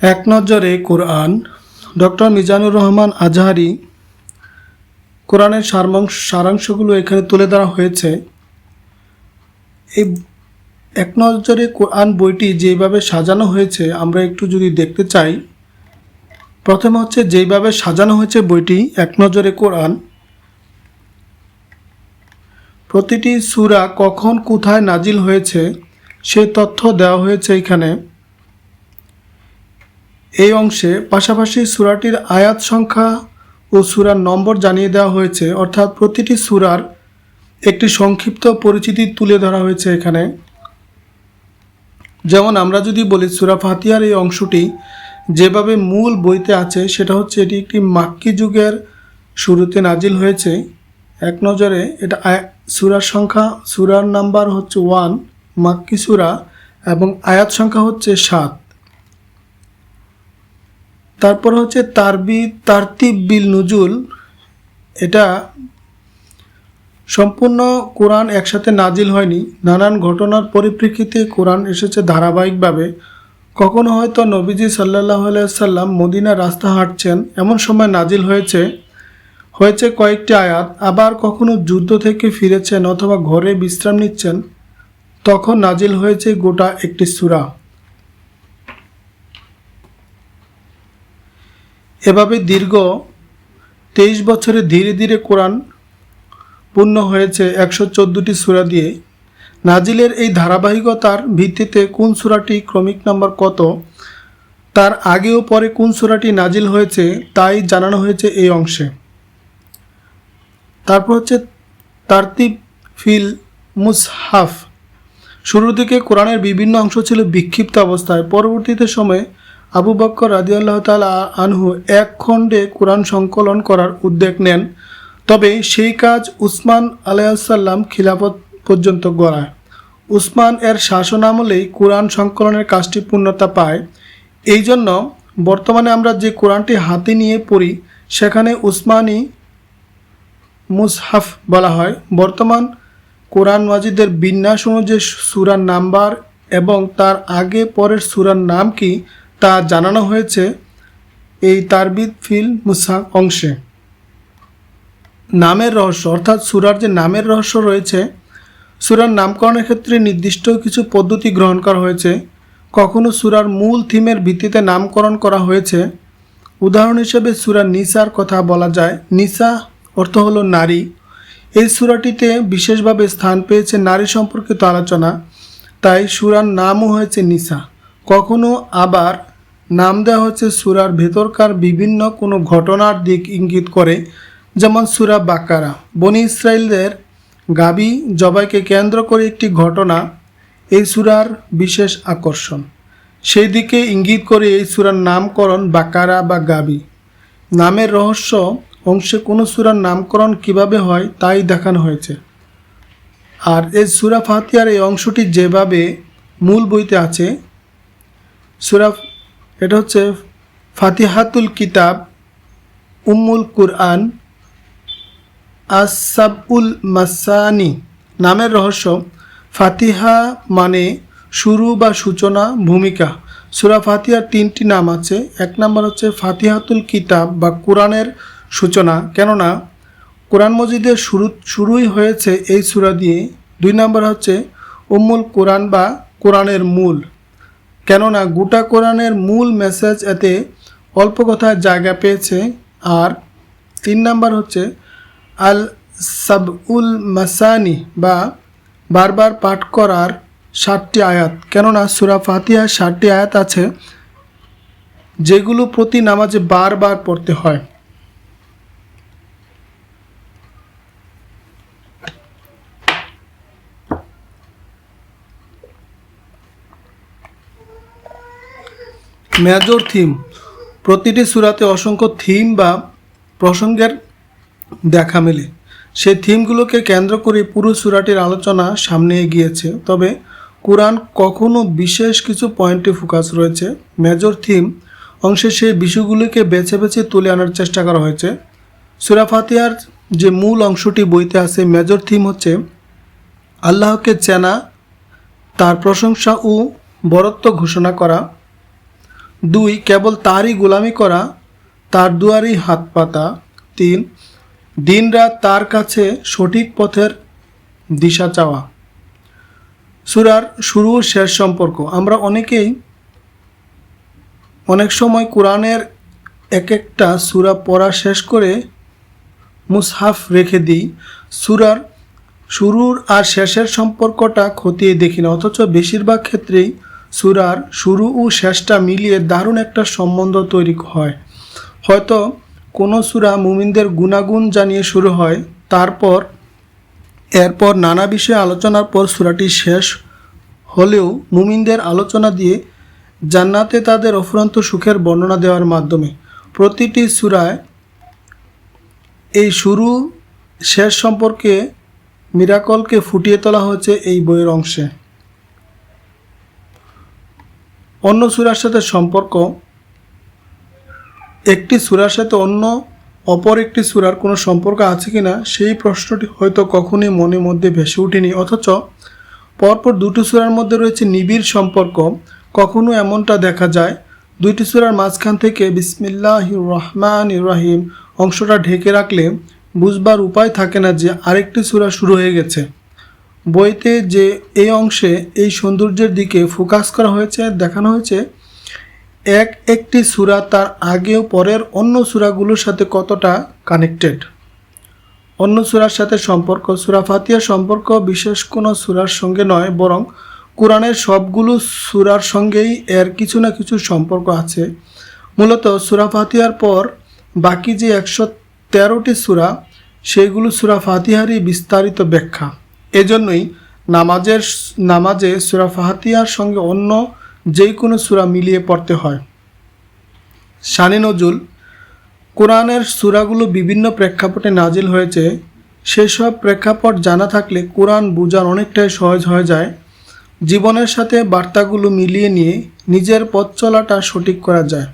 এক নজরে কোরআন, ডক্টর মিজানুর রহমান আজহারি কোরআনের সারমাংশ সারাংশগুলো এখানে তুলে ধরা হয়েছে। এই এক নজরে কোরআন বইটি যেভাবে সাজানো হয়েছে, আমরা একটু যদি দেখতে চাই, প্রথমে হচ্ছে যেইভাবে সাজানো হয়েছে বইটি, এক নজরে কোরআন। প্রতিটি সূরা কখন কোথায় নাজিল হয়েছে, সে তথ্য দেওয়া হয়েছে এখানে। এই অংশে পাশাপাশি সূরাটির আয়াত সংখ্যা ও সুরার নম্বর জানিয়ে দেওয়া হয়েছে, অর্থাৎ প্রতিটি সূরার একটি সংক্ষিপ্ত পরিচিতি তুলে ধরা হয়েছে এখানে। যেমন আমরা যদি বলি সূরা ফাতিয়ার এই অংশটি যেভাবে মূল বইতে আছে, সেটা হচ্ছে এটি একটি মাক্কি যুগের শুরুতে নাজিল হয়েছে। এক নজরে এটা সূরার সংখ্যা, সুরার নাম্বার হচ্ছে ওয়ান, মাক্কি সূরা, এবং আয়াত সংখ্যা হচ্ছে সাত। তারপর হচ্ছে তারবি তারতিব বিল নুজুল। এটা সম্পূর্ণ কোরআন একসাথে নাজিল হয়নি। নানান ঘটনার পরিপ্রেক্ষিতে কোরআন এসেছে ধারাবাহিকভাবে। কখনো হয়তো নবীজি সাল্লাহ সাল্লাম মদিনার রাস্তা হাঁটছেন, এমন সময় নাজিল হয়েছে। হয়েছে কয়েকটি আয়াত। আবার কখনো যুদ্ধ থেকে ফিরেছেন অথবা ঘরে বিশ্রাম নিচ্ছেন, তখন নাজিল হয়েছে গোটা একটি সূরা। এভাবে দীর্ঘ তেইশ বছরে ধীরে ধীরে কোরআন পূর্ণ হয়েছে একশো চোদ্দোটি সূরা দিয়ে। নাজিলের এই ধারাবাহিকতার ভিত্তিতে কোন সূরাটি ক্রমিক নাম্বার কত, তার আগে ও পরে কোন সূরাটি নাজিল হয়েছে তাই জানানো হয়েছে এই অংশে। তারপর হচ্ছে তারতিব ফিল মুসহাফ। শুরুর দিকে কোরআনের বিভিন্ন অংশ ছিল বিক্ষিপ্ত অবস্থায়, পরবর্তীতে সময়ে আবু বক্কর রাদিয়াল্লাহ তালা আনহু এক খণ্ডে কোরআন সংকলন করার উদ্যোগ নেন। তবে সেই কাজ উসমান আলাইসাল্লাম খিলাফত পর্যন্ত গড়ায়। উসমান এর শাসন আমলেই কোরআন সংকলনের কাজটি পূর্ণতা পায়। এই জন্য বর্তমানে আমরা যে কোরআনটি হাতে নিয়ে পড়ি, সেখানে উসমানী মুসহাফ বলা হয়। বর্তমান কোরআন মাজিদের বিন্যাস অনুযায়ী সুরার নাম্বার এবং তার আগে পরের সুরার নাম কি তা জানানো হয়েছে এই তারবিদ ফিল মুসা অংশে। নামের রহস্য, অর্থাৎ সুরার যে নামের রহস্য রয়েছে, সুরার নামকরণের ক্ষেত্রে নির্দিষ্ট কিছু পদ্ধতি গ্রহণ করা হয়েছে। কখনো সুরার মূল থিমের ভিত্তিতে নামকরণ করা হয়েছে। উদাহরণ হিসেবে সুরা নিসার কথা বলা যায়। নিসা অর্থ হলো নারী। এই সুরাটিতে বিশেষভাবে স্থান পেয়েছে নারী সম্পর্কিত আলোচনা। তাই সুরার নামও হয়েছে নিসা। কখনো আবার নাম দেওয়া হচ্ছে সুরার ভেতরকার বিভিন্ন কোনো ঘটনার দিক ইঙ্গিত করে, যেমন সুরা বাকারা। বনি ইসরায়েলদের গাবি জবাইকে কেন্দ্র করে একটি ঘটনা এই সুরার বিশেষ আকর্ষণ। সেই দিকে ইঙ্গিত করে এই সুরার নামকরণ বাকারা বা গাবি। নামের রহস্য অংশে কোনো সুরার নামকরণ কীভাবে হয় তাই দেখানো হয়েছে। আর এই সুরা ফাতিয়ার এই অংশটি যেভাবে মূল বইতে আছে সুরা এটা হচ্ছে ফাতিহাতুল কিতাব, উম্মুল কুরআন আসাবুল মাসানি নামের রহস্য। ফাতিহা মানে শুরু বা সূচনা, ভূমিকা। সুরা ফাতিহার তিনটি নাম আছে। এক নম্বর হচ্ছে ফাতিহাতুল কিতাব বা কোরআনের সূচনা। কেননা কোরআন মজিদের শুরু শুরুই হয়েছে এই সুরা দিয়ে। দুই নম্বর হচ্ছে উম্মুল কোরআন বা কোরআনের মূল। কেননা গোটা কোরআনের মূল মেসেজ এতে অল্প কথায় জায়গা পেয়েছে। আর তিন নাম্বার হচ্ছে, আল সাবউল মাসানি বা বারবার পাঠ করার ষাটটি আয়াত। কেননা সুরা ফাতিহার ষাটটি আয়াত আছে, যেগুলো প্রতি নামাজে বারবার পড়তে হয়। Major theme. প্রতিটি সুরাতে অসংখ্য থিম বা প্রসঙ্গের দেখা মেলে। সেই থিমগুলোকে কেন্দ্র করে পুরো সুরাটির আলোচনা সামনে এগিয়েছে। তবে কোরআন কখনো বিশেষ কিছু পয়েন্টে ফোকাস রয়েছে। মেজর থিম অংশে সেই বিষয়গুলিকে বেছে বেছে তুলে আনার চেষ্টা করা হয়েছে। সুরা ফাতিহার যে মূল অংশটি বইতে আছে, মেজর থিম হচ্ছে আল্লাহকে চেনা, তার প্রশংসা ও বরত্ব ঘোষণা করা। দুই, কেবল তারই গোলামি করা, তার দুয়ারই হাত পাতা। তিন, দিনরাত তার কাছে সঠিক পথের দিশা চাওয়া। সুরার শুরু শেষ সম্পর্ক। আমরা অনেকেই অনেক সময় কোরআনের এক একটা সুরা পড়া শেষ করে মুসহাফ রেখে দিই। সুরার শুরুর আর শেষের সম্পর্কটা খতিয়ে দেখি না, অথচ বেশিরভাগ ক্ষেত্রেই সুরার শুরু ও শেষটা মিলিয়ে দারুণ একটা সম্বন্ধ তৈরি হয়। হয়তো কোনো সুরা মুমিনদের গুণাগুণ জানিয়ে শুরু হয়, তারপর, এরপর নানা বিষয়ে আলোচনার পর সুরাটি শেষ হলেও মুমিনদের আলোচনা দিয়ে জান্নাতে তাদের অফুরন্ত সুখের বর্ণনা দেওয়ার মাধ্যমে প্রতিটি সুরায় এই শুরু শেষ সম্পর্কে মিরাকলকে ফুটিয়ে তোলা হয়েছে এই বইয়ের অংশে। অন্য সুরার সাথে সম্পর্ক, একটি সুরার সাথে অন্য অপর একটি সুরার কোনো সম্পর্ক আছে কি না সেই প্রশ্নটি হয়তো কখনোই মনের মধ্যে ভেসে ওঠেনি। অথচ পরপর দুটো সুরার মধ্যে রয়েছে নিবিড় সম্পর্ক, কখনো এমনটা দেখা যায়। দুইটি সুরার মাঝখান থেকে বিসমিল্লাহ রহমান রহিম অংশটা ঢেকে রাখলে বুঝবার উপায় থাকে না যে আরেকটি সুরা শুরু হয়ে গেছে। বইতে যে এই অংশে এই সৌন্দর্যের দিকে ফোকাস করা হয়েছে, দেখানো হয়েছে, এক একটি সুরা তার আগেও পরের অন্য সুরাগুলোর সাথে কতটা কানেক্টেড অন্য সুরার সাথে সম্পর্ক, সুরা ফাতিয়ার সম্পর্ক বিশেষ কোনো সুরার সঙ্গে নয়, বরং কোরআনের সবগুলো সুরার সঙ্গেই এর কিছু না কিছু সম্পর্ক আছে। মূলত সুরা ফাতিয়ার পর বাকি যে একশো তেরোটি সুরা, সেইগুলো সুরা ফাতিহারই বিস্তারিত ব্যাখ্যা। এজন্যই নামাজের নামাজে সুরা ফাহাতিয়ার সঙ্গে অন্য যে কোনো সুরা মিলিয়ে পড়তে হয়। শানি নজুল, কোরআনের সুরাগুলো বিভিন্ন প্রেক্ষাপটে নাজিল হয়েছে। সেসব প্রেক্ষাপট জানা থাকলে কোরআন বোঝার অনেকটাই সহজ হয়ে যায়। জীবনের সাথে বার্তাগুলো মিলিয়ে নিয়ে নিজের পথ চলাটা সঠিক করা যায়।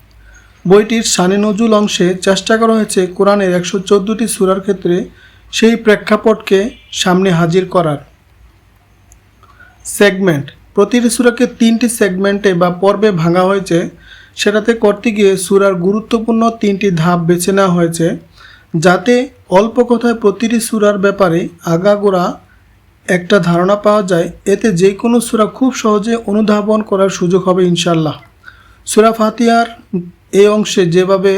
বইটির শানে নজুল অংশে চেষ্টা করা হয়েছে কোরআনের একশো চোদ্দোটি সুরার ক্ষেত্রে সেই প্রেক্ষাপটকে সামনে হাজির করার। সেগমেন্ট, প্রতিটি সুরাকে তিনটি সেগমেন্টে বা পর্বে ভাঙা হয়েছে। সেটাতে করতে গিয়ে সুরার গুরুত্বপূর্ণ তিনটি ধাপ বেছে নেওয়া হয়েছে, যাতে অল্প কথায় প্রতিটি সুরার ব্যাপারে আগাগোড়া একটা ধারণা পাওয়া যায়। এতে যে কোনো সুরা খুব সহজে অনুধাবন করার সুযোগ হবে ইনশাল্লাহ সুরা ফাতিয়ার এই অংশে যেভাবে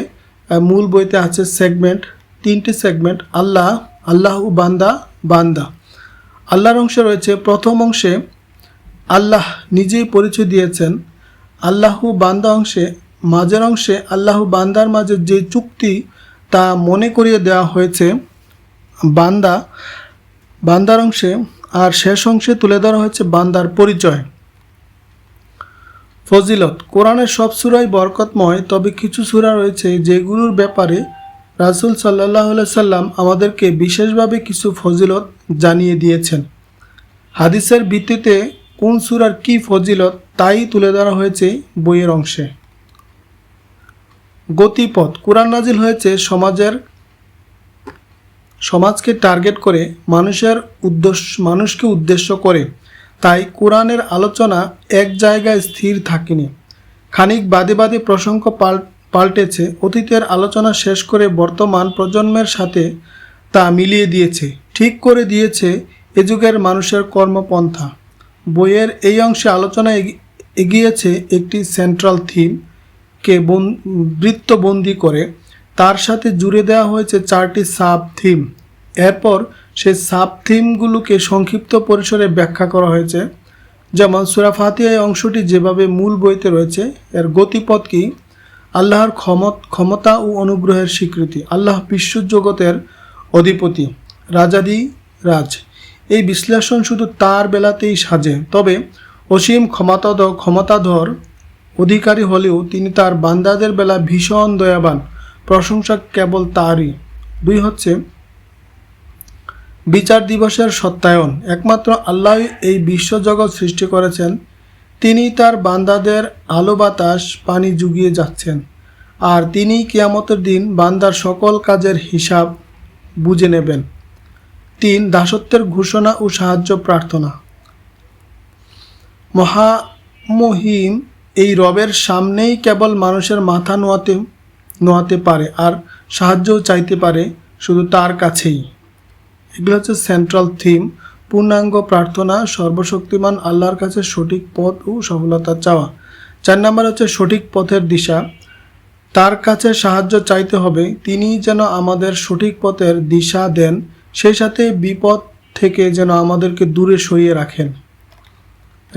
মূল বইতে আছে সেগমেন্ট, তিনটি সেগমেন্ট, আল্লাহ আল্লাহ বান্দা বান্দা। আল্লাহর অংশে রয়েছে প্রথম অংশে আল্লাহ নিজেই পরিচয় দিয়েছেন। আল্লাহু বান্দা অংশে, মাঝের অংশে আল্লাহু বান্দার মাঝে যে চুক্তি তা মনে করিয়ে দেওয়া হয়েছে, বান্দা, বান্দার অংশে আর শেষ অংশে তুলে ধরা হয়েছে বান্দার পরিচয়। ফজিলত, কোরআনের সব সুরাই বরকতময়, তবে কিছু সুরা রয়েছে যেগুলোর ব্যাপারে রাসুল সাল্লাহ সাল্লাম আমাদেরকে বিশেষভাবে কিছু ফজিলত জানিয়ে দিয়েছেন। হাদিসের ভিত্তিতে কোন সুরার কি ফজিলত তাই তুলে ধরা হয়েছে বইয়ের অংশে। গতিপথ, কোরআন নাজিল হয়েছে সমাজের, সমাজকে টার্গেট করে, মানুষের উদ্দেশ্য, মানুষকে উদ্দেশ্য করে। তাই কোরআনের আলোচনা এক জায়গায় স্থির থাকেনি। খানিক বাদে বাদে প্রসঙ্গ পাল পাল্টেছে, অতীতের আলোচনা শেষ করে বর্তমান প্রজন্মের সাথে তা মিলিয়ে দিয়েছে, ঠিক করে দিয়েছে এ যুগের মানুষের কর্মপন্থা। বইয়ের এই অংশে আলোচনা এগি- এগিয়েছে একটি সেন্ট্রাল থিমকে বন- বৃত্তবন্দি করে। তার সাথে জুড়ে দেওয়া হয়েছে চারটি সাব থিম। এরপর সে সাব থিমগুলোকে সংক্ষিপ্ত পরিসরে ব্যাখ্যা করা হয়েছে। যেমন সুরা ফাতিহা এই অংশটি যেভাবে মূল বইতে রয়েছে, এর গতিপথ কি? আল্লাহর ক্ষমত, ক্ষমতা ও অনুগ্রহের স্বীকৃতি, আল্লাহ বিশ্বজগতের অধিপতি, রাজাদি রাজ। এই বিশ্লেষণ শুধু তার বেলাতেই সাজে, তবে অসীম ক্ষমতাধ, ক্ষমতাধর অধিকারী হলেও তিনি তার বান্দাদের বেলা ভীষণ দয়াবান, প্রশংসা কেবল তারই। দুই হচ্ছে, বিচার দিবসের সত্যায়ন। একমাত্র আল্লাহ এই বিশ্বজগৎ সৃষ্টি করেছেন। তিনি তার বান্দাদের আলো বাতাস, পানি জুগিয়ে যাচ্ছেন। আর তিনি কিয়ামতের দিন বান্দার সকল কাজের হিসাব বুঝে নেবেন। তিন, দাসত্বের ঘোষণা ও সাহায্য প্রার্থনা। মহামহিম এই রবের সামনেই কেবল মানুষের মাথা নোয়াতে নোয়াতে পারে আর সাহায্যও চাইতে পারে শুধু তার কাছেই। এগুলো হচ্ছে সেন্ট্রাল থিম পূর্ণাঙ্গ প্রার্থনা, সর্বশক্তিমান আল্লাহর কাছে সঠিক পথ ও সফলতা চাওয়া। চার নাম্বার হচ্ছে সঠিক পথের দিশা। তার কাছে সাহায্য চাইতে হবে। তিনি যেন আমাদের সঠিক পথের দিশা দেন, সেই সাথে বিপদ থেকে যেন আমাদেরকে দূরে সরিয়ে রাখেন।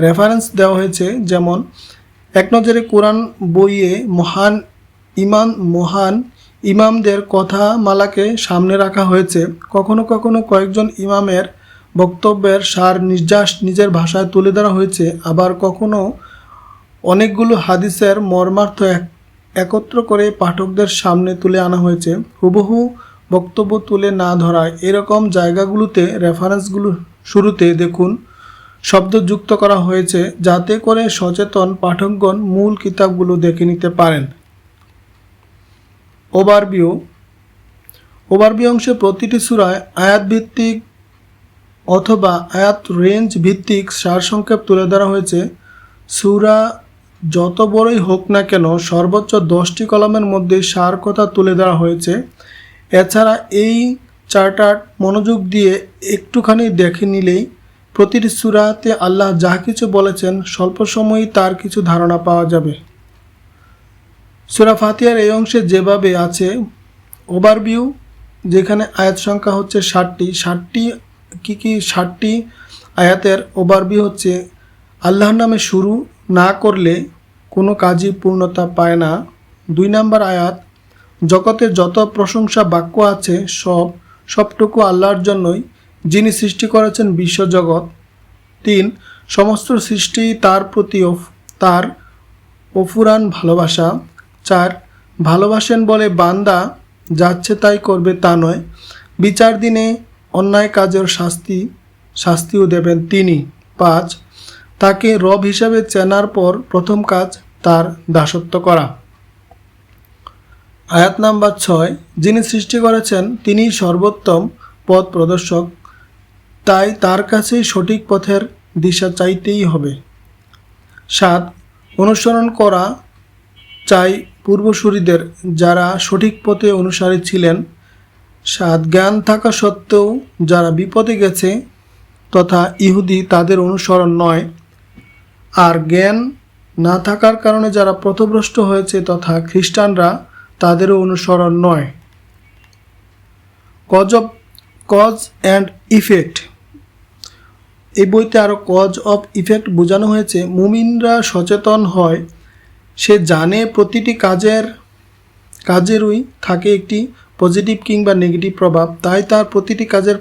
রেফারেন্স দেওয়া হয়েছে যেমন, এক নজরে কোরআন বইয়ে মহান ইমান, মহান ইমামদের কথা মালাকে সামনে রাখা হয়েছে। কখনো কখনো কয়েকজন ইমামের বক্তব্যের সার নির্যাস নিজের ভাষায় তুলে ধরা হয়েছে। আবার কখনো অনেকগুলো হাদিসের মর্মার্থ এক একত্র করে পাঠকদের সামনে তুলে আনা হয়েছে। হুবহু বক্তব্য তুলে না ধরায় এরকম জায়গাগুলোতে রেফারেন্সগুলো শুরুতে দেখুন। শব্দ যুক্ত করা হয়েছে যাতে করে সচেতন পাঠকগণ মূল কিতাবগুলো দেখে নিতে পারেন। ওভারভিউ। ওভারভিউ অংশে প্রতিটি সূরায় আয়াত ভিত্তিক অথবা আয়াত রেঞ্জ ভিত্তিক সারসংক্ষেপ তুলে ধরা হয়েছে। সুরা যত বড়ই হোক না কেন সর্বোচ্চ দশটি কলামের মধ্যে সার কথা তুলে ধরা হয়েছে। এছাড়া এই চার্টার মনোযোগ দিয়ে একটুখানি দেখে নিলেই প্রতিটি সুরাতে আল্লাহ যা কিছু বলেছেন স্বল্প সময়েই তার কিছু ধারণা পাওয়া যাবে। সুরা ফাতিয়ার এই অংশে যেভাবে আছে ওভারভিউ যেখানে আয়াত সংখ্যা হচ্ছে ষাটটি ষাটটি কী কী ষাটটি আয়াতের ওভারভিউ হচ্ছে, আল্লাহর নামে শুরু না করলে কোনো কাজই পূর্ণতা পায় না। দুই নাম্বার আয়াত, জগতে যত প্রশংসা বাক্য আছে, সব, সবটুকু আল্লাহর জন্যই, যিনি সৃষ্টি করেছেন বিশ্বজগৎ। তিন, সমস্ত সৃষ্টি তার প্রতি তার অফুরান ভালোবাসা। চার, ভালোবাসেন বলে বান্দা যাচ্ছে তাই করবে তা নয়। বিচার দিনে অন্যায় কাজের শাস্তি, শাস্তিও দেবেন তিনি। পাঁচ, তাকে রব হিসাবে চেনার পর প্রথম কাজ তার দাসত্ব করা। আয়াত নাম্বার ছয়, যিনি সৃষ্টি করেছেন, তিনি সর্বোত্তম পথ প্রদর্শক। তাই তার কাছেই সঠিক পথের দিশা চাইতেই হবে। সাত, অনুসরণ করা চাই পূর্বসূরিদের যারা সঠিক পথে অনুসারী ছিলেন সাত জ্ঞান থাকা সত্ত্বেও যারা বিপদে গেছে তথা ইহুদি তাদের অনুসরণ নয়। আর জ্ঞান না থাকার কারণে যারা পথভ্রষ্ট হয়েছে তথা খ্রিস্টানরা তাদেরও অনুসরণ নয়। Cause of cause and effect. এই বইতে আরও কজ অফ ইফেক্ট বোঝানো হয়েছে। মুমিনরা সচেতন হয়, সে জানে প্রতিটি কাজের, কাজেরই থাকে একটি পজিটিভ কিংবা নেগেটিভ প্রভাব তাই তার প্রতিটি কাজের